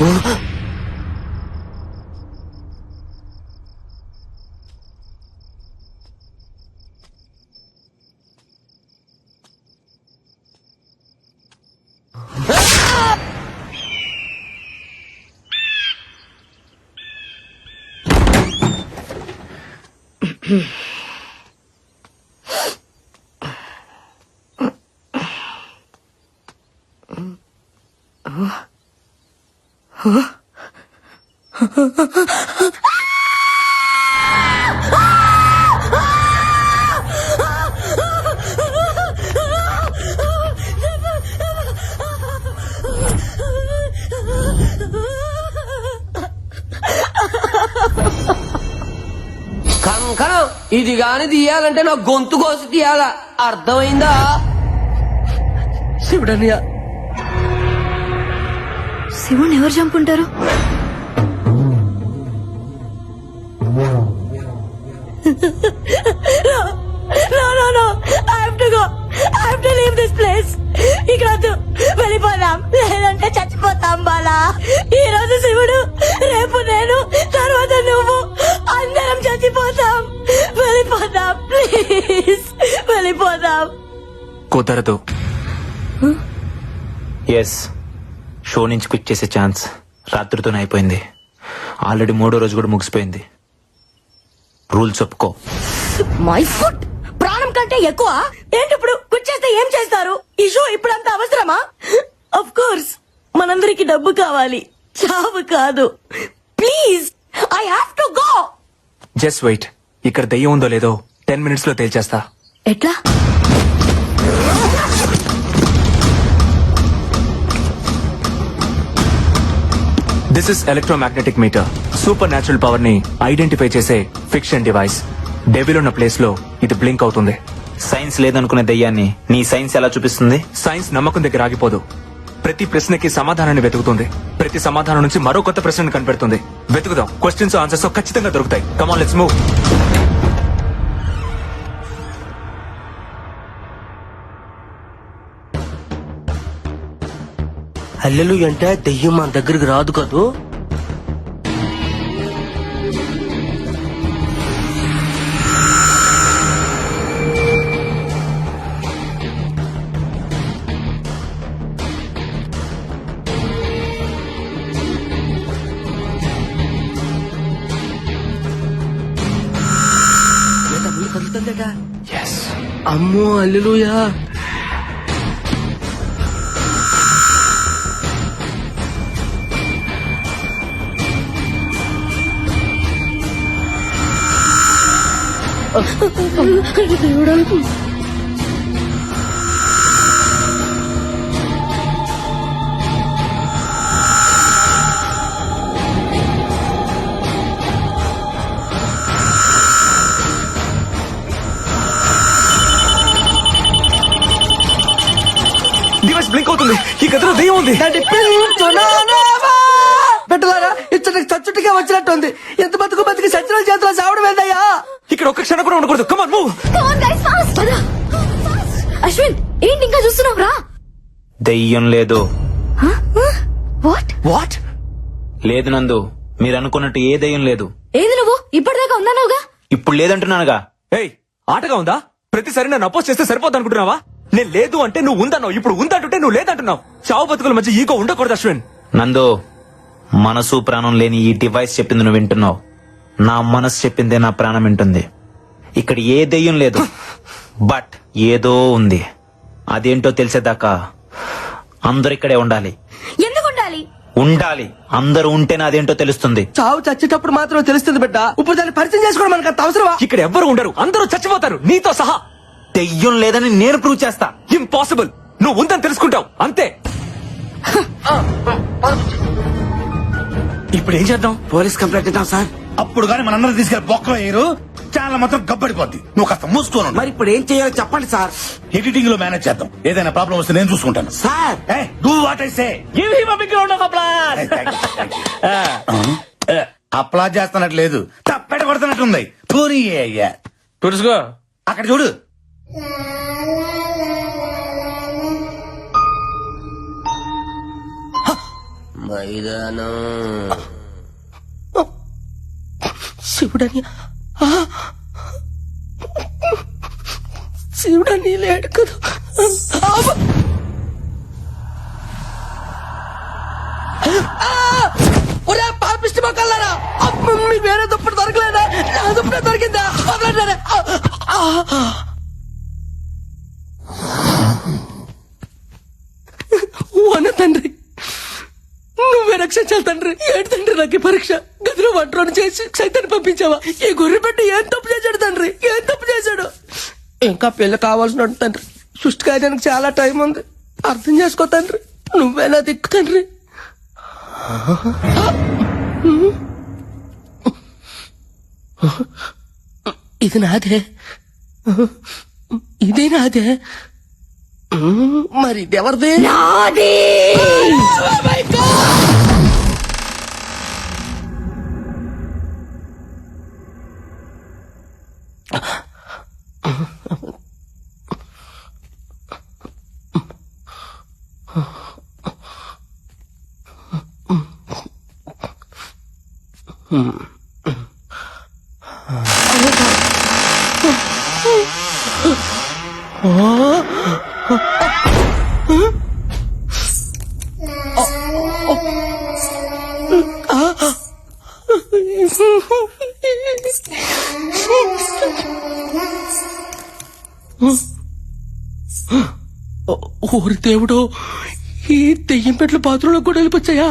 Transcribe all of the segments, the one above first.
我。Hmm. ఇది గాని తీయాలంటే నా గొంతు కోసి తీయాల అర్థమైందా శివుడన్నయ్య శివుని ఎవరు చంపుంటారు No, no, no. I have to go. I have to leave this place. ఇక్కడ వద్దు. వెళ్ళిపోదాం లేదంటే చచ్చిపోతాం బాలా ఈ రోజు శివుడు రేపు నేను తర్వాత నువ్వు అందరం చచ్చిపోతాం కుదరదు. ఎస్ షో నుంచి క్విట్ చేసే ఛాన్స్ రాత్రితోనే అయిపోయింది. ఆల్రెడీ మూడో రోజు కూడా ముగిసిపోయింది. రూల్స్ ఒప్పుకో. మై ఫుట్ ప్రాణం కంటే ఎక్కువ? ఏంటి ఇప్పుడు? కూర్చేస్తే ఏం చేస్తారు? ఈ షో ఇప్పుడంత అవసరమా? అఫ్ కోర్స్ మనందరికి డబ్బు కావాలి. చావు కాదు. Please I have to go just wait ఇక్కడ దెయ్యం ఉందో లేదో టెన్ మినిట్స్లో తేల్చేస్తా. ఎట్లా? This is electromagnetic meter supernatural పవర్ని ఐడెంటిఫై చేసే ఫిక్షన్ డివైస్ డెవిల్ ఉన్న ప్లేస్లో ఇది బ్లింక్ అవుతుంది. సైన్స్ లేదనుకునే దయ్యాన్ని నీ సైన్స్ ఎలా చూపిస్తుంది? సైన్స్ నమ్మకం దగ్గర ఆగిపోదు. ప్రతి ప్రశ్నకి సమాధానాన్ని వెతుకుతుంది. ప్రతి సమాధానం నుంచి మరో కొత్త ప్రశ్నను కనిపెడుతుంది. వెతుకుదాం. క్వశ్చన్స్ ఆన్సర్స్ ఖచ్చితంగా దొరుకుతాయి. కమాన్ లెట్స్ మూవ్ అల్లెలు అంటే దెయ్యం మన దగ్గరికి రాదు కదూ? అమ్మో అల్లెలుయా డివైస్ బ్లింక్ అవుతుంది. ఈ కథలో దయ్యం ఉంది. పెట్టలారా ఇచ్చటికి చచ్చుటిగా వచ్చినట్టుంది. ఎంత బతుకు బతికి సచిన చేతిలో చావడం ఏందయ్యా? ఇక్కడ ఒక్క క్షణం కూడా ఉండకూడదు. కమాన్ మూవ్ పద. అశ్విన్ ఏంటి ఇంకా చూస్తున్నావు? రా. దయ్యం లేదు. వాట్ వాట్ లేదు నందు. మీరు అనుకున్నట్టు ఏ దయ్యం లేదు. ఏది నువ్వు? ఇప్పటిదాకా ఉన్నావుగా ఇప్పుడు లేదంటున్నానుగా. ఏయ్ ఆటగా ఉందా? ప్రతిసారి నన్ను అపోజ్ చేస్తే సరిపోద్ది అనుకుంటున్నావా నేను లేదు అంటే నువ్వు ఉందన్నావు. ఇప్పుడు ఉందంటుంటే నువ్వు లేదంటున్నావు. చావు బతుకుల మధ్య ఈగో ఉండకూడదు అశ్విన్. నందు మనసు ప్రాణం లేని ఈ డివైస్ చెప్పింది నువ్వు వింటున్నావు. నా మనసు చెప్పిందే నా ప్రాణం వింటుంది. ఇక్కడ ఏ దెయ్యం లేదు. బట్ ఏదో ఉంది. అదేంటో తెలిసేదాకా అందరు ఇక్కడే ఉండాలి. ఎందుకు ఉండాలి? ఉండాలి. అందరూ ఉంటేనే అదేంటో తెలుస్తుంది. చావు చచ్చేటప్పుడు మాత్రం తెలుస్తుంది బిడ్డ. ఇప్పుడు దాన్ని పరిచయం చేసుకోవడం మనకు అంత అవసరమా? ఇక్కడ ఎవ్వరు ఉండరు. అందరూ చచ్చిపోతారు. నీతో సహా. దెయ్యం లేదని నేను ప్రూవ్ చేస్తా. ఇంపాసిబుల్ నువ్వు ఉందని తెలుసుకుంటావు. అంతే. ఇప్పుడు ఏం చేద్దాం? పోలీస్ కంప్లైంట్ ఇద్దాం సార్. అప్పుడు గాని మనందరం తీసుకెళ్ళి బొక్కలో వేయరు. చాలా మొత్తం గబ్బడిపోద్ది. నువ్వు కాస్త మూసుకోను మరి ఇప్పుడు ఏం చేయాలో చెప్పండి సార్. ఎడిటింగ్లో మేనేజ్ చేద్దాం. ఏదైనా ప్రాబ్లం వస్తే నేను చూసుకుంటాను. Sir. Do what I say అప్లా చేస్తున్నట్టు లేదు. తప్పెట కొడుతున్నట్టుంది. పూరి అయ్యా తుడుచుకో అక్కడ చూడు. మైదానం. శివుడని శివుడని లేడు కదా. అబ్బ! ఒరే పాపిష్టి మొక్కలారా అమ్మ, మీ వేరే దుప్పటి దొరకలేదా. నా దుప్పటి దొరికిందా? వదలండి. రక్షించాలి తండ్రి. ఏంటి తండ్రి నాకు పరీక్ష. గదిలో వంటలను చేసి సైతాన్ని పంపించావా? ఈ గొర్రె పెట్టి ఏం తప్పు చేశాడు తండ్రి? ఏం తప్పు చేశాడు? ఇంకా పెళ్ళి కావాల్సిన తండ్రి. సృష్టి కాయడానికి చాలా టైం ఉంది. అర్థం చేసుకో తండ్రి. నువ్వేనా దిక్కు తండ్రి? ఇది నాదే. ఇది నాదే. మరి ఎవరిది? నాది! ఓరి దేవుడు ఈ దెయ్యం పెట్ల బాత్రూంలో కూడా వెళ్ళిపోచ్చాయా?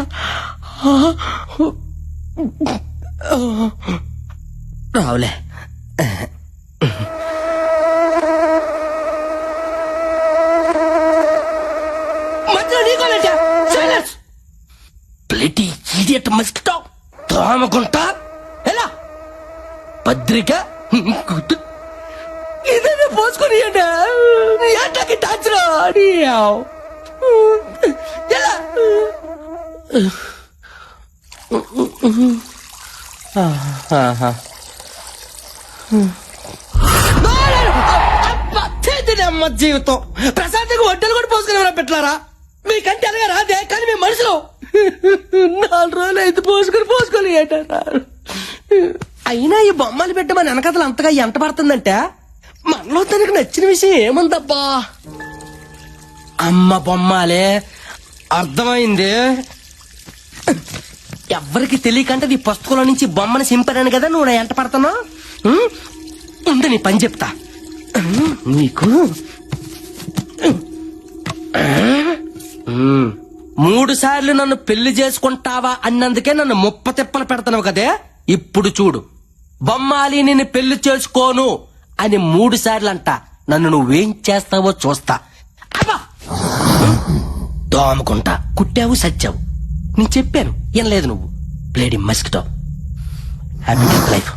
రావులే. ప్లేటి ఇడియట్ మస్కిటో తోమకుంటా? ఎలా? పత్రిక? ఇదే పోసుకొని ఎంటకి టచ్ ఎలా? అమ్మ జీవితం. ప్రశాంతంగా వంటలు కూడా పోసుకుని పెట్టారా మీకంటే అలాగే రాదే కానీ మేము మనుషులు. నాలుగు రోజులు అయితే పోసుకొని పోసుకొని ఏంటారా? అయినా ఈ బొమ్మలు పెట్టి మన వెనకథలు అంతగా ఎంత పడుతుందంటే? మనలో తనకు నచ్చిన విషయం ఏముందబ్బా? అమ్మ బొమ్మాలే అర్థమైంది? ఎవ్వరికి తెలియకంటే నీ పుస్తకంలో నుంచి బొమ్మను సింపాను కదా నువ్వు నా ఎంట పడుతున్నావు? ఉంది నీ పని చెప్తా. నీకు? మూడు సార్లు నన్ను పెళ్ళి చేసుకుంటావా అన్నందుకే నన్ను ముప్ప తిప్పలు పెడతావు కదే? ఇప్పుడు చూడు. బొమ్మాలి నిన్ను పెళ్ళి చేసుకోను అని మూడు సార్లు అంట నన్ను నువ్వేం చేస్తావో చూస్తా. దోమకుంటా. కుట్టావు సచ్చావు. నేను చెప్పాను. ఏం లేదు నువ్వు. ప్లేడి మస్కిటో హ్యాపీ లైఫ్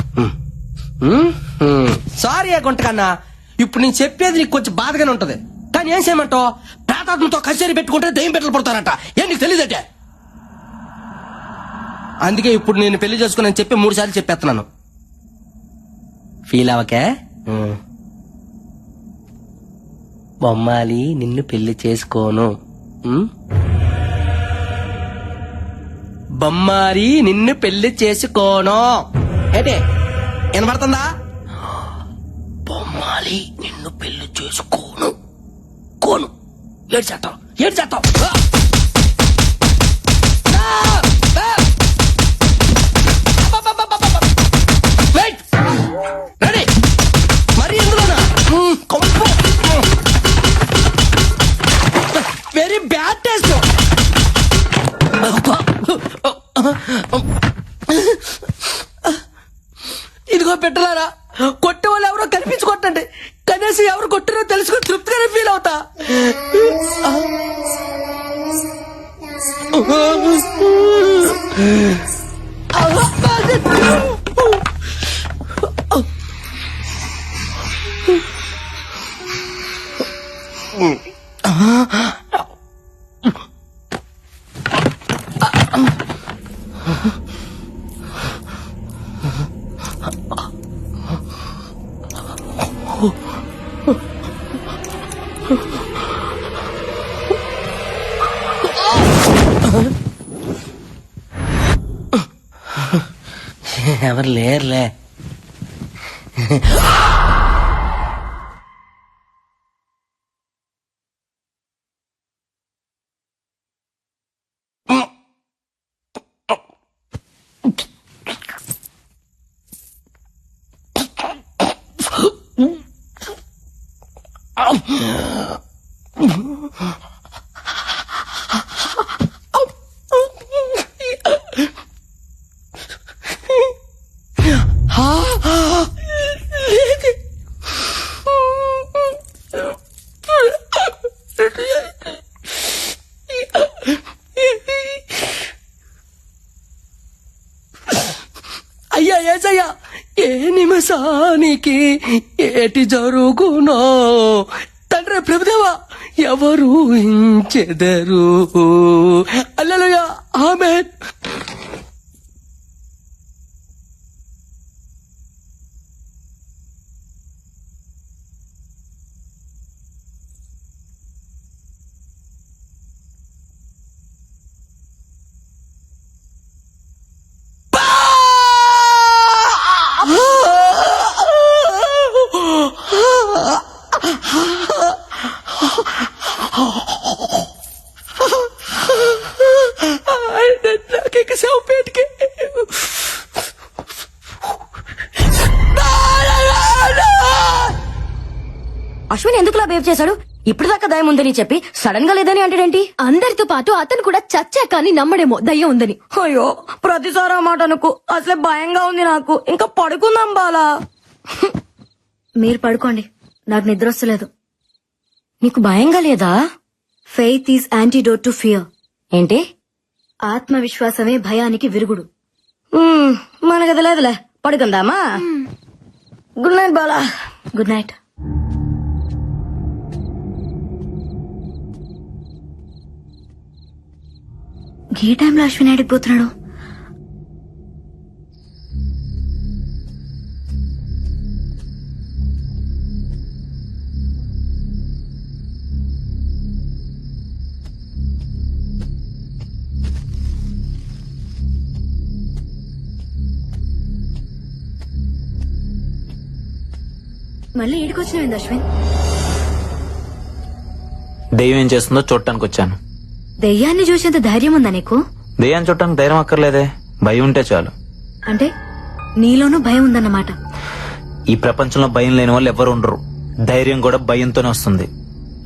సారీ గుంటకన్నా. ఇప్పుడు నేను చెప్పేది నీకు కొంచెం బాధగానే ఉంటది. కానీ ఏం చేయమంటావు? ప్రేతాత్మతో కచేరీ పెట్టుకుంటే దయ్యం పెట్టలు పడతారంట. ఏం నీకు తెలియదటే అందుకే ఇప్పుడు నేను పెళ్ళి చేసుకుని చెప్పి మూడు సార్లు చెప్పేస్తున్నాను. ఫీల్ అవకే hmm. బొమ్మాలి నిన్ను పెళ్ళి చేసుకోను. Hmm? బొమ్మారి నిన్ను పెళ్ళి చేసుకోను. ఏంటి? వినపడుతుందా? బొమ్మాలి నిన్ను పెళ్ళి చేసుకోను. కోను. ఏడు చేస్తావు ఏడు చేస్తాం Oh my God. ఎవరు లేరులే అయ్యా ఏసయ్యా ఏ నిమిషానికి ఏటి జరుగునో? తండ్రి ప్రభుదేవా ఎవరు ఇంచెదరు అల్లలుయా ఆమె నాకే సేవపేటకి అశ్విన్ ఎందుకులా బిహేవ్ చేశాడు? ఇప్పుడు దాకా దయం ఉందని చెప్పి సడన్గా లేదని అంటాడేంటి? అందరితో పాటు అతను కూడా చచ్చా కానీ నమ్మడేమో దయ్యం ఉందని. అయ్యో ప్రతిసారి ఆ మాట అనుకు. అసలే భయంగా ఉంది నాకు. ఇంకా పడుకుందాం బాలా. మీరు పడుకోండి. నాకు నిద్ర వస్తలేదు. నీకు భయంగా లేదా? Faith is antidote to fear ఏంటి? ఆత్మవిశ్వాసమే భయానికి విరుగుడు. మనకు తెలియదులే. పడుకుందామా? Good night Bala. Good night ఏ టైంలో అశ్విన్ ఆడిపోతున్నాడు? మళ్ళీ ఈడికొచ్చినావు అశ్విన్? దెయ్యం ఏం చేస్తుందో చూడటానికి వచ్చాను దెయ్యాన్ని చూసేంత ధైర్యం ఉందా నీకు? దెయ్యాన్ని చూడటానికి ధైర్యం అక్కర్లేదే. భయం ఉంటే చాలు. అంటే నీలోనూ భయం ఉందన్నమాట. ఈ ప్రపంచంలో భయం లేని వాళ్ళు ఎవరు ఉండరు. ధైర్యం కూడా భయంతోనే వస్తుంది.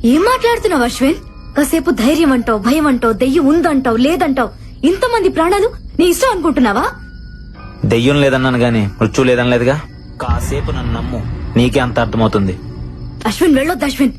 ఏం మాట్లాడుతున్నావు అశ్విన్? కాసేపు ధైర్యం అంటావు భయం అంటావు దెయ్యం ఉందంటావు లేదంటావు. ఇంతమంది ప్రాణాలు నీ ఇష్టం అనుకుంటున్నావా? దెయ్యం లేదన్నాను గాని మృత్యు లేదనలేదుగా కాసేపు నన్ను నమ్ము. నీకే అంత అర్థమవుతుంది. అశ్విన్ వెళ్ళొద్దు అశ్విన్.